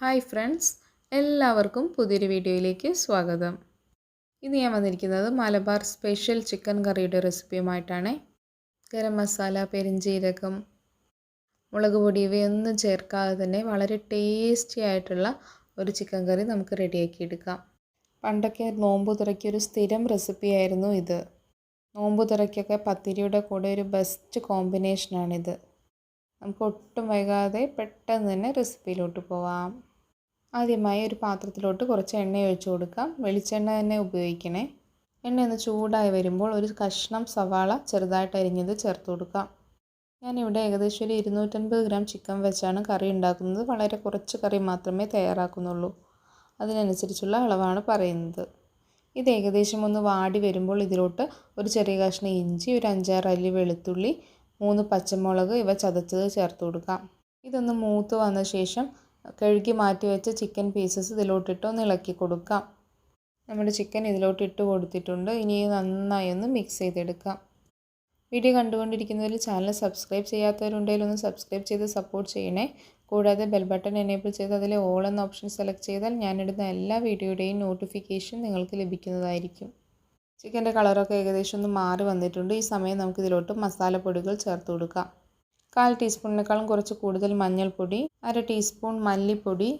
Hi friends എല്ലാവർക്കും പുതിയൊരു വീഡിയോയിലേക്ക് സ്വാഗതം. ഇന്ന് ഞാൻ വന്നിരിക്കുന്നത് മലബാർ സ്പെഷ്യൽ ചിക്കൻ കറിയുടെ റെസിപ്പിയുമായിട്ടാണ്. ഗരം മസാല പെരിഞ്ജീരകം മുളക് പൊടി ഇവയൊന്നും ചേർക്കാതെ തന്നെ വളരെ ടേസ്റ്റി ആയിട്ടുള്ള ഒരു ചിക്കൻ കറി നമുക്ക് റെഡിയാക്കി എടുക്കാം. പണ്ടൊക്കെ നോമ്പ് തുറയ്ക്കൊരു സ്ഥിരം റെസിപ്പിയായിരുന്നു ഇത്. നോമ്പ് തുറയ്ക്കൊക്കെ പത്തിരിയുടെ കൂടെ ഒരു ബെസ്റ്റ് കോമ്പിനേഷനാണിത് നമുക്ക് ഒട്ടും വൈകാതെ പെട്ടെന്ന് തന്നെ റെസിപ്പിയിലോട്ട് പോവാം. ആദ്യമായി ഒരു പാത്രത്തിലോട്ട് കുറച്ച് എണ്ണ ഒഴിച്ചു കൊടുക്കാം. വെളിച്ചെണ്ണ തന്നെ ഉപയോഗിക്കണേ. എണ്ണ ഒന്ന് ചൂടായി വരുമ്പോൾ ഒരു കഷ്ണം സവാള ചെറുതായിട്ട് അരിഞ്ഞത് ചേർത്ത് കൊടുക്കാം. ഞാനിവിടെ ഏകദേശം ഒരു ഇരുന്നൂറ്റൻപത് ഗ്രാം ചിക്കൻ വെച്ചാണ് കറി ഉണ്ടാക്കുന്നത്. വളരെ കുറച്ച് കറി മാത്രമേ തയ്യാറാക്കുന്നുള്ളൂ. അതിനനുസരിച്ചുള്ള അളവാണ് പറയുന്നത്. ഇത് ഏകദേശം ഒന്ന് വാടി വരുമ്പോൾ ഇതിലോട്ട് ഒരു ചെറിയ കഷ്ണം ഇഞ്ചി ഒരു അഞ്ചാറ് അല്ലി വെളുത്തുള്ളി മൂന്ന് പച്ചമുളക് ഇവ ചതച്ചത് ചേർത്ത് കൊടുക്കാം. ഇതൊന്ന് മൂത്ത് വന്ന ശേഷം കഴുകി മാറ്റി വെച്ച ചിക്കൻ പീസസ് ഇതിലോട്ടിട്ട് ഒന്ന് ഇളക്കി കൊടുക്കാം. നമ്മുടെ ചിക്കൻ ഇതിലോട്ട് ഇട്ട് കൊടുത്തിട്ടുണ്ട്. ഇനി നന്നായി ഒന്ന് മിക്സ് ചെയ്തെടുക്കാം. വീഡിയോ കണ്ടുകൊണ്ടിരിക്കുന്നവരിൽ ചാനൽ സബ്സ്ക്രൈബ് ചെയ്യാത്തവരുണ്ടെങ്കിൽ ഒന്ന് സബ്സ്ക്രൈബ് ചെയ്ത് സപ്പോർട്ട് ചെയ്യണേ. കൂടാതെ ബെൽ ബട്ടൺ എനേബിൾ ചെയ്ത് അതിൽ ഓൾ എന്ന ഓപ്ഷൻ സെലക്ട് ചെയ്താൽ ഞാനിടുന്ന എല്ലാ വീഡിയോയുടെയും നോട്ടിഫിക്കേഷൻ നിങ്ങൾക്ക് ലഭിക്കുന്നതായിരിക്കും. ചിക്കന്റെ കളറൊക്കെ ഏകദേശം ഒന്ന് മാറി വന്നിട്ടുണ്ട്. ഈ സമയം നമുക്ക് ഇതിലോട്ട് മസാലപ്പൊടികൾ ചേർത്ത് കൊടുക്കാം. കാൽ ടീസ്പൂണിനേക്കാളും കുറച്ച് കൂടുതൽ മഞ്ഞൾപ്പൊടി അര ടീസ്പൂൺ മല്ലിപ്പൊടി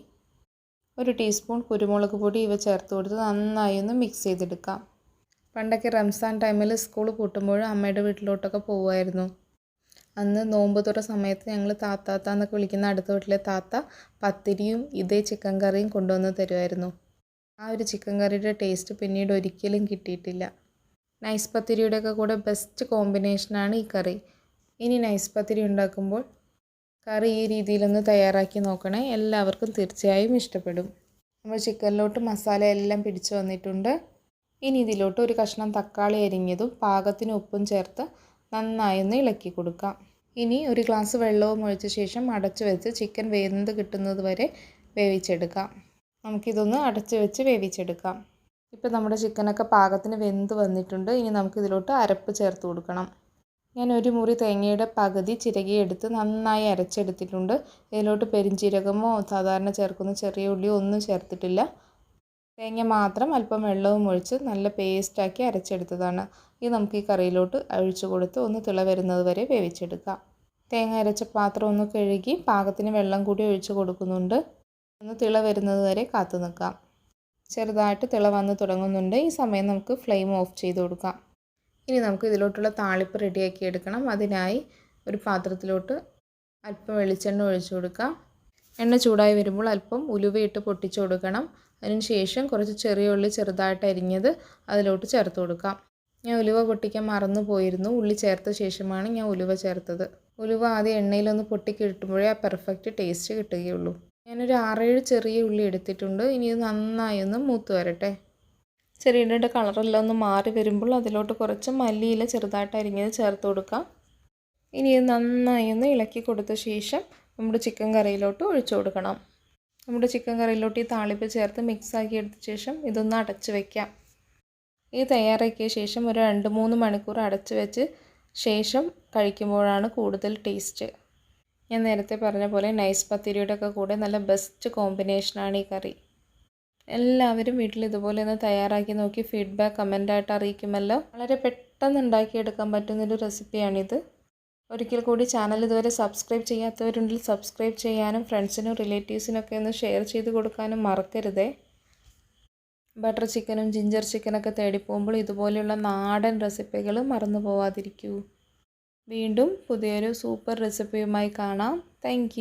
ഒരു ടീസ്പൂൺ കുരുമുളക് പൊടി ഇവ ചേർത്ത് കൊടുത്ത് നന്നായി ഒന്ന് മിക്സ് ചെയ്തെടുക്കാം. പണ്ടൊക്കെ റംസാൻ ടൈമിൽ സ്കൂൾ കൂട്ടുമ്പോൾ അമ്മയുടെ വീട്ടിലോട്ടൊക്കെ പോകുമായിരുന്നു അന്ന് നോമ്പ് തുറ സമയത്ത് ഞങ്ങൾ താത്താത്ത എന്നൊക്കെ വിളിക്കുന്ന അടുത്ത വീട്ടിലെ താത്ത പത്തിരിയും ഇതേ ചിക്കൻ കറിയും കൊണ്ടുവന്ന് തരുമായിരുന്നു. ആ ഒരു ചിക്കൻ കറിയുടെ ടേസ്റ്റ് പിന്നീട് ഒരിക്കലും കിട്ടിയിട്ടില്ല. നൈസ് പത്തിരിയുടെയൊക്കെ കൂടെ ബെസ്റ്റ് കോമ്പിനേഷനാണ് ഈ കറി. ഇനി നൈസ് പത്തിരി ഉണ്ടാക്കുമ്പോൾ കറി ഈ രീതിയിലൊന്ന് തയ്യാറാക്കി നോക്കണേ. എല്ലാവർക്കും തീർച്ചയായും ഇഷ്ടപ്പെടും. നമ്മൾ ചിക്കനിലോട്ട് മസാല എല്ലാം പിടിച്ചു വന്നിട്ടുണ്ട്. ഇനി ഇതിലോട്ട് ഒരു കഷ്ണം തക്കാളി അരിഞ്ഞതും പാകത്തിന് ഉപ്പും ചേർത്ത് നന്നായി ഒന്ന് ഇളക്കി കൊടുക്കാം. ഇനി ഒരു ഗ്ലാസ് വെള്ളവും ഒഴിച്ച ശേഷം അടച്ചു വെച്ച് ചിക്കൻ വേവുന്നത് കിട്ടുന്നത് വരെ വേവിച്ചെടുക്കാം. നമുക്കിതൊന്ന് അടച്ച് വെച്ച് വേവിച്ചെടുക്കാം. ഇപ്പോൾ നമ്മുടെ ചിക്കനൊക്കെ പാകത്തിന് വെന്ത് വന്നിട്ടുണ്ട്. ഇനി നമുക്കിതിലോട്ട് അരപ്പ് ചേർത്ത് കൊടുക്കണം. ഞാൻ ഒരു മുറി തേങ്ങയുടെ പകുതി ചിരകിയെടുത്ത് നന്നായി അരച്ചെടുത്തിട്ടുണ്ട്. ഇതിലോട്ട് പെരിഞ്ചീരകമോ സാധാരണ ചേർക്കുന്ന ചെറിയ ഉള്ളിയോ ഒന്നും ചേർത്തിട്ടില്ല. തേങ്ങ മാത്രം അല്പം വെള്ളവും ഒഴിച്ച് നല്ല പേസ്റ്റാക്കി അരച്ചെടുത്തതാണ്. ഇത് നമുക്ക് ഈ കറിയിലോട്ട് ഒഴിച്ചു കൊടുത്ത് ഒന്ന് തിള വരുന്നത് വരെ വേവിച്ചെടുക്കാം. തേങ്ങ അരച്ച പാത്രം ഒന്ന് കഴുകി പാകത്തിന് വെള്ളം കൂടി ഒഴിച്ച് കൊടുക്കുന്നുണ്ട്. ഒന്ന് തിള വരുന്നത് വരെ കാത്തു നിൽക്കാം. ചെറുതായിട്ട് തിള വന്ന് തുടങ്ങുന്നുണ്ട്. ഈ സമയം നമുക്ക് ഫ്ലെയിം ഓഫ് ചെയ്ത് കൊടുക്കാം. ഇനി നമുക്ക് ഇതിലോട്ടുള്ള താളിപ്പ് റെഡിയാക്കി എടുക്കണം. അതിനായി ഒരു പാത്രത്തിലോട്ട് അല്പം വെളിച്ചെണ്ണ ഒഴിച്ചു കൊടുക്കാം. എണ്ണ ചൂടായി വരുമ്പോൾ അല്പം ഉലുവയിട്ട് പൊട്ടിച്ചു കൊടുക്കണം. അതിനുശേഷം കുറച്ച് ചെറിയ ഉള്ളി ചെറുതായിട്ട് അരിഞ്ഞത് അതിലോട്ട് ചേർത്ത് കൊടുക്കാം. ഞാൻ ഉലുവ പൊട്ടിക്കാൻ മറന്നു പോയിരുന്നു. ഉള്ളി ചേർത്ത ശേഷമാണ് ഞാൻ ഉലുവ ചേർത്തത്. ഉലുവ ആദ്യം എണ്ണയിലൊന്ന് പൊട്ടി കിട്ടുമ്പോഴേ ആ പെർഫെക്റ്റ് ടേസ്റ്റ് കിട്ടുകയുള്ളൂ. ഞാനൊരു ആറേഴ് ചെറിയ ഉള്ളി എടുത്തിട്ടുണ്ട്. ഇനി ഇത് നന്നായി ഒന്ന് മൂത്ത് വരട്ടെ. ചെറിയുടെ കളറെല്ലാം ഒന്ന് മാറി വരുമ്പോൾ അതിലോട്ട് കുറച്ച് മല്ലിയില ചെറുതായിട്ട് അരിഞ്ഞത് ചേർത്ത് കൊടുക്കാം. ഇനി ഇത് നന്നായി ഒന്ന് ഇളക്കി കൊടുത്ത ശേഷം നമ്മുടെ ചിക്കൻ കറിയിലോട്ട് ഒഴിച്ചു കൊടുക്കണം. നമ്മുടെ ചിക്കൻ കറിയിലോട്ട് ഈ താളിപ്പ് ചേർത്ത് മിക്സാക്കി എടുത്ത ശേഷം ഇതൊന്ന് അടച്ച് വയ്ക്കാം ഇത് തയ്യാറാക്കിയ ശേഷം ഒരു രണ്ട് മൂന്ന് മണിക്കൂർ അടച്ച് വെച്ച് ശേഷം കഴിക്കുമ്പോഴാണ് കൂടുതൽ ടേസ്റ്റ് ഞാൻ നേരത്തെ പറഞ്ഞ പോലെ നൈസ് പത്തിരിയുടെ ഒക്കെ കൂടെ നല്ല ബെസ്റ്റ് കോമ്പിനേഷനാണ് ഈ കറി. എല്ലാവരും വീട്ടിൽ ഇതുപോലെ ഒന്ന് തയ്യാറാക്കി നോക്കി ഫീഡ്ബാക്ക് കമന്റായിട്ട് അറിയിക്കുമല്ലോ. വളരെ പെട്ടെന്ന് ഉണ്ടാക്കിയെടുക്കാൻ പറ്റുന്നൊരു റെസിപ്പിയാണിത് ഒരിക്കൽ കൂടി ചാനൽ ഇതുവരെ സബ്സ്ക്രൈബ് ചെയ്യാത്തവരുണ്ടെങ്കിൽ സബ്സ്ക്രൈബ് ചെയ്യാനും ഫ്രണ്ട്സിനും റിലേറ്റീവ്സിനൊക്കെ ഒന്ന് ഷെയർ ചെയ്ത് കൊടുക്കാനും മറക്കരുതേ. ബട്ടർ ചിക്കനും ജിഞ്ചർ ചിക്കനൊക്കെ തേടി പോകുമ്പോൾ ഇതുപോലെയുള്ള നാടൻ റെസിപ്പികൾ മറന്നു പോവാതിരിക്കൂ വീണ്ടും പുതിയൊരു സൂപ്പർ റെസിപ്പിയുമായി കാണാം. താങ്ക്